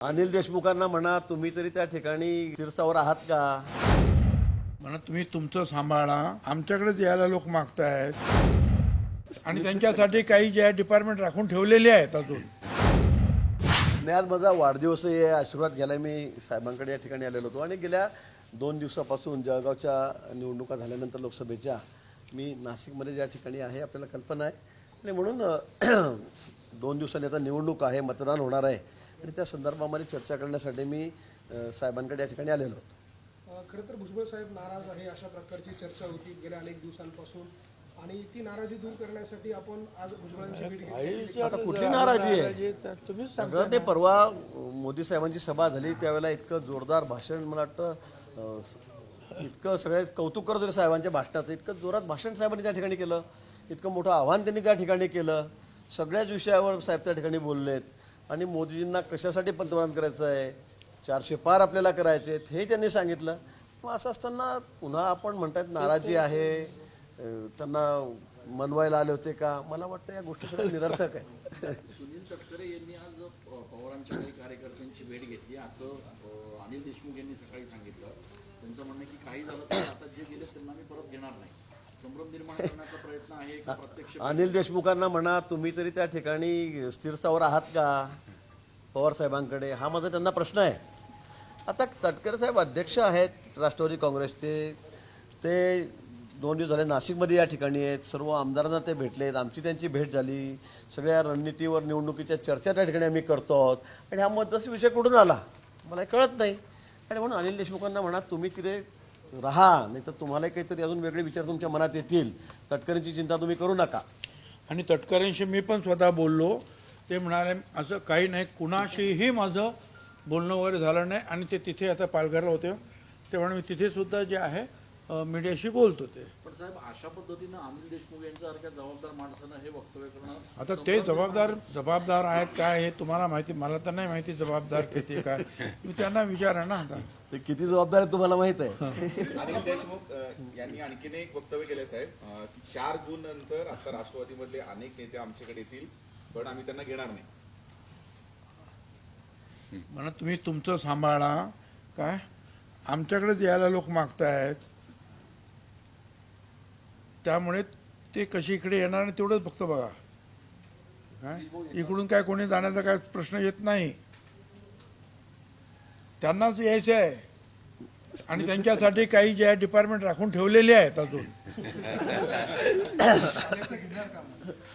अनिल देशमुखांना म्हणा तुम्ही तरी त्या ठिकाणी शिरसावर आहात का? म्हणा तुम्ही तुमचं सांभाळा. आमच्याकडेच यायला लोक मागतायत. आणि त्यांच्यासाठी काही जे आहे डिपार्टमेंट राखून ठेवलेले आहेत अजून. मी आज माझा वाढदिवस आहे. आशीर्वाद घ्यायला मी साहेबांकडे या ठिकाणी आलेलो होतो. आणि गेल्या दोन दिवसापासून जळगावच्या निवडणुका झाल्यानंतर लोकसभेच्या मी नाशिकमध्ये ज्या ठिकाणी आहे आपल्याला कल्पना आहे. आणि म्हणून दोन दिवसांनी आता निवडणूक आहे मतदान होणार आहे. आणि त्या संदर्भामध्ये चर्चा करण्यासाठी मी साहेबांकडे या ठिकाणी आलेलो होतो. खरं तर भुजबळ साहेब नाराज आहे अशा प्रकारची चर्चा होती गेल्या अनेक दिवसांपासून. आणि ती नाराजी दूर करण्यासाठी आपण आज भुजबळांची भेट घेतली. आता कुठली नाराजी आहे? तुम्हीच सगळं ते परवा मोदी साहेबांची सभा झाली त्यावेळेला इतकं जोरदार भाषण मला वाटतं इतकं सगळे कौतुक करत होते साहेबांच्या भाषणाचं. इतकं जोरात भाषण साहेबांनी त्या ठिकाणी केलं. इतकं मोठं आव्हान त्यांनी त्या ठिकाणी केलं. सगळ्याच विषयावर साहेब त्या ठिकाणी बोललेत. आणि मोदीजींना कशासाठी पंतप्रधान करायचं आहे? चारशे पार आपल्याला करायचे आहेत हे त्यांनी सांगितलं. मग असं असताना पुन्हा आपण म्हणतात नाराजी आहे. त्यांना मनवायला आले होते का? मला वाटतं या गोष्टी सगळ्या निरर्थक आहे सुनील तटकरे यांनी आज पवारांच्या काही कार्यकर्त्यांची भेट घेतली. असं अ, अनिल देशमुख यांनी सकाळी सांगितलं. त्यांचं म्हणणं की काही झालं तर आता जे गेले त्यांना मी परत घेणार नाही. अनिल देशमुखांना म्हणा तुम्ही तरी त्या ठिकाणी स्थिरस्थावर आहात का? पवार साहेबांकडे. हा माझा त्यांना प्रश्न आहे. आता तटकरे साहेब अध्यक्ष आहेत राष्ट्रवादी काँग्रेसचे. ते दोन दिवस झाले नाशिकमध्ये या ठिकाणी आहेत. सर्व आमदारांना ते भेटलेत. आमची त्यांची भेट झाली. सगळ्या रणनीतीवर निवडणुकीच्या चर्चा त्या ठिकाणी आम्ही करतो आहोत. आणि हा मतदार विषय कुठून आला? मला कळत नाही. आणि म्हणून अनिल देशमुखांना म्हणा तुम्ही तिथे राहा नाही तर तुम्हाला काहीतरी अजून वेगळे विचार तुमच्या मनात येतील. तटकरेंची चिंता तुम्ही करू नका. आणि तटकरेंशी मी पण स्वतः बोललो. ते म्हणाले असं काही नाही कुणाशीही माझं बोलणं वगैरे झालं नाही. आणि ते तिथे आता पालघरला होते. तेव्हा मी तिथे सुद्धा जे आहे मीडियाशी बोलत होते पण साहेब अशा पद्धतीनं अनिल देशमुख यांच्यासारख्या जबाबदार माणसानं हे वक्तव्य करणं आता ते जबाबदार जबाबदार आहेत काय हे तुम्हाला माहिती मला तर नाही माहिती जबाबदार किती काय. मी त्यांना विचारा ना आता. ते किती जबाबदार आहे तुम्हाला माहीत आहे? अनिल देशमुख अ, यांनी आणखीन एक वक्तव्य केले साहेब. की चार जून नंतर आता राष्ट्रवादीमधले अनेक नेते आमच्याकडे येतील पण आम्ही त्यांना घेणार नाही. म्हणा तुम्ही तुमचं सांभाळा. काय? आमच्याकडेच यायला लोक मागतायत. त्यामुळे ते कशी इकडे येणार आणि तेवढंच फक्त बघा. काय इकडून काय कोणी जाण्याचा काय प्रश्न येत नाही. त्यांनाच यायचं आहे. आणि त्यांच्यासाठी काही जे आहे डिपार्टमेंट राखून ठेवलेले आहेत अजून.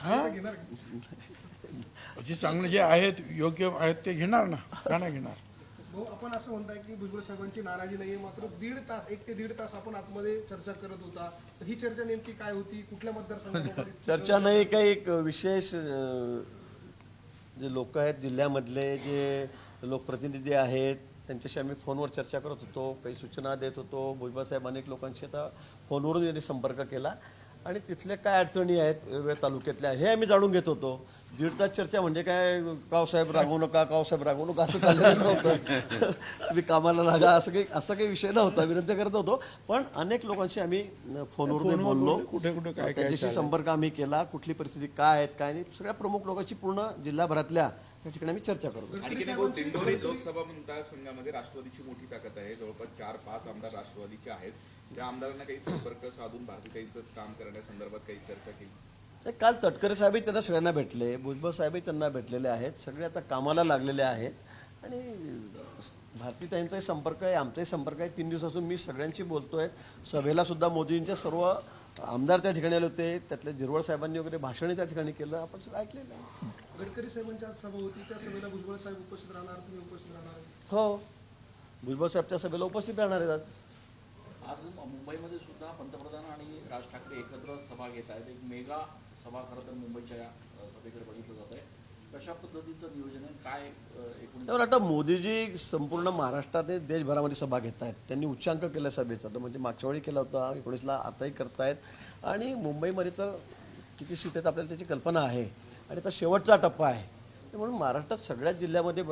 हा? जे चांगले जे आहेत योग्य आहेत ते घेणार ना. का नाही घेणार? भाऊ आपण असं म्हणताय की भुजबळ साहेबांची नाराजी नाहीये मात्र दीड तास एक ते दीड तास आपण आतमध्ये चर्चा करत होता. तर ही चर्चा नेमकी काय होती? कुठल्या मतदारसंघामध्ये चर्चा नाही काही एक विशेष जे लोक आहेत जिल्ह्यामधले जे लोकप्रतिनिधी आहेत त्यांच्याशी आम्ही फोनवर चर्चा करत होतो काही सूचना देत होतो. भुजबळ साहेब अनेक लोकांशी आता फोनवरून त्यांनी संपर्क केला. आणि तिथले काय अडचणी आहेत वेगवेगळ्या तालुक्यातल्या हे आम्ही जाणून घेत होतो. दीड तास चर्चा म्हणजे काय कावसाहेब रागवू नका कावसाहेब रागवू नका असं चाललेलं नव्हतं. तुम्ही कामाला लागा असं काही असं काही विषय नव्हता विनंती करत होतो. पण अनेक लोकांशी आम्ही फोनवर बोललो. कुठे कुठे काय काय त्यांच्याशी संपर्क आम्ही केला कुठली परिस्थिती काय आहेत काय नाही सगळ्या प्रमुख लोकांची पूर्ण जिल्हाभरातल्या त्या ठिकाणी आम्ही चर्चा करतो दिंडोरी लोकसभा मतदारसंघामध्ये राष्ट्रवादीची मोठी ताकद आहे. जवळपास चार पाच आमदार राष्ट्रवादीचे आहेत. त्या आमदारांना काही संपर्क साधून भारतीताईंचं काम करण्यासंदर्भात काही चर्चा केली. नाही, काल तटकरे साहेबही त्यांना सगळ्यांना भेटले भुजबळ साहेबही त्यांना भेटलेले आहेत सगळे आता कामाला लागलेले आहेत. आणि भारतीताईंचाही संपर्क आहे आमचाही संपर्क आहे. तीन दिवसापासून मी सगळ्यांशी बोलतोय. सभेला सुद्धा मोदींच्या सर्व आमदार त्या ठिकाणी आले होते. त्यातले जिरवळ साहेबांनी वगैरे भाषणही त्या ठिकाणी केलं. आपण सगळं ऐकलेलं आहे. गडकरी साहेबांची आज सभा होती. त्या सभेला भुजबळ साहेब उपस्थित राहणार तुम्ही उपस्थित राहणार? आहे. हो. भुजबळ साहेब त्या सभेला उपस्थित राहणार आहेत आज. आज मुंबईमध्ये सुद्धा पंतप्रधान आणि राज ठाकरे एकत्र सभा घेत आहेत. एक मेगा सभा खरं तर मुंबईच्या सभेकडे बघितलं जात आहे कशा पद्धतीचं नियोजन आहे? काय एकूण आता मोदीजी संपूर्ण महाराष्ट्रात देशभरामध्ये सभा घेत आहेत त्यांनी उच्चांक केला सभेचा. तर म्हणजे मागच्या वेळी केला होता. एकोणीसला आताही करतायत. आणि मुंबईमध्ये तर किती सीट आहेत आपल्याला त्याची कल्पना आहे. आणि आता शेवटचा टप्पा आहे. म्हणून महाराष्ट्रात सगळ्याच जिल्ह्यामध्ये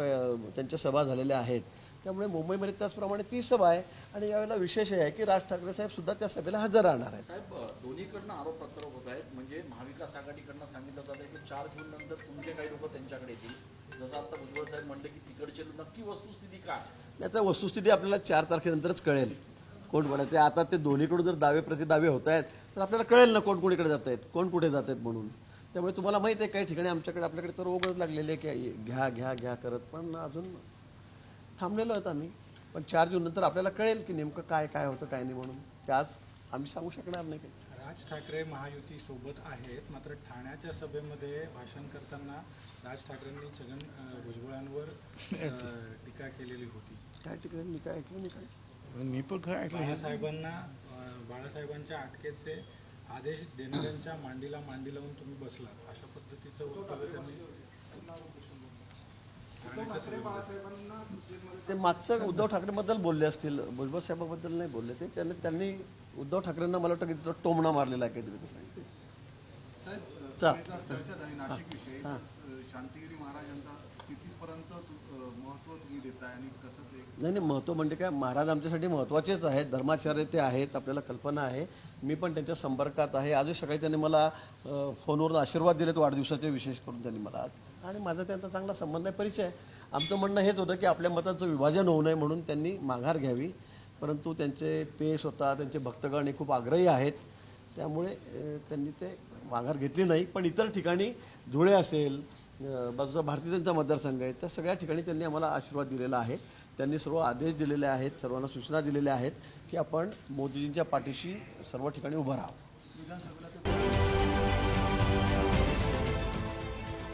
त्यांच्या सभा झालेल्या आहेत. त्यामुळे मुंबईमध्ये त्याचप्रमाणे ती सभा आहे. आणि यावेळेला विशेष हे आहे की राज ठाकरे साहेब सुद्धा त्या सभेला हजर राहणार आहेत. साहेब दोन्हीकडनं आरोप प्रत्यारोप होत आहेत. म्हणजे महाविकास आघाडीकडनं सांगितलं जात आहे की चार जून नंतर तुमचे काही लोक त्यांच्याकडे येतील. जसं आता भुजबळ साहेब म्हणले की तिकडचे नक्की वस्तुस्थिती काय? नाही तर वस्तुस्थिती आपल्याला चार तारखेनंतरच कळेल. कोण आहे ते आता ते दोन्हीकडून जर दावे प्रतिदावे होत आहेत तर आपल्याला कळेल ना कोण कोणीकडे जात आहेत कोण कुठे जात आहेत म्हणून. त्यामुळे तुम्हाला माहिती आहे काही ठिकाणी आमच्याकडे आपल्याकडे तर ओघच लागलेले आहे की घ्या घ्या घ्या करत. पण अजून थांबलेलो आहेत आम्ही. पण चार जून नंतर आपल्याला कळेल की नेमकं काय काय होतं काय नाही म्हणून. ते आज आम्ही सांगू शकणार नाही काही. राज ठाकरे महायुती सोबत आहेत मात्र ठाण्याच्या सभेमध्ये भाषण करताना राज ठाकरेंनी छगन भुजबळांवर टीका केलेली होती. काय ठिकाणी मी काय ऐकलं नाही काय? मी पण काय ऐकलं हे बाळासाहेबांना बाळासाहेबांच्या अटकेचे आदेश देणाऱ्यांच्या मांडीला मांडी लावून तुम्ही बसलात. अशा पद्धतीचं वक्तव्य त्यांनी ते मागचं उद्धव ठाकरेबद्दल बोलले असतील भुजबळ साहेबाबद्दल नाही बोलले ते. त्यांनी त्यांनी उद्धव ठाकरेंना मला वाटतं की टोमणा मारलेला आहे काहीतरी तसं. नाशिक विषयी. शांतिगिरी महाराजांचा कितीपर्यंत तुम्ही देताय आणि कसं ते नाही नाही महत्त्व म्हणजे काय? महाराज आमच्यासाठी महत्त्वाचेच आहेत. धर्माचार्य ते आहेत आपल्याला कल्पना आहे. मी पण त्यांच्या संपर्कात आहे. आजच सकाळी त्यांनी मला फोनवरून आशीर्वाद दिलेत वाढदिवसाचे विशेष करून त्यांनी मला आज. आणि माझा त्यांचा चांगला संबंध आहे परिचय आहे. आमचं म्हणणं हेच होतं की आपल्या मतांचं विभाजन होऊ नये म्हणून त्यांनी माघार घ्यावी. परंतु त्यांचे ते स्वतः त्यांचे भक्तगण हे खूप आग्रही आहेत. त्यामुळे त्यांनी ते माघार घेतली नाही. पण इतर ठिकाणी धुळे असेल बाजूचा भारतीय जनता मतदारसंघ आहे त्या सगळ्या ठिकाणी त्यांनी आम्हाला आशीर्वाद दिलेला आहे. त्यांनी सर्व आदेश दिलेले आहेत सर्वांना सूचना दिलेल्या आहेत की आपण मोदीजींच्या पाठीशी सर्व ठिकाणी उभं राहावं.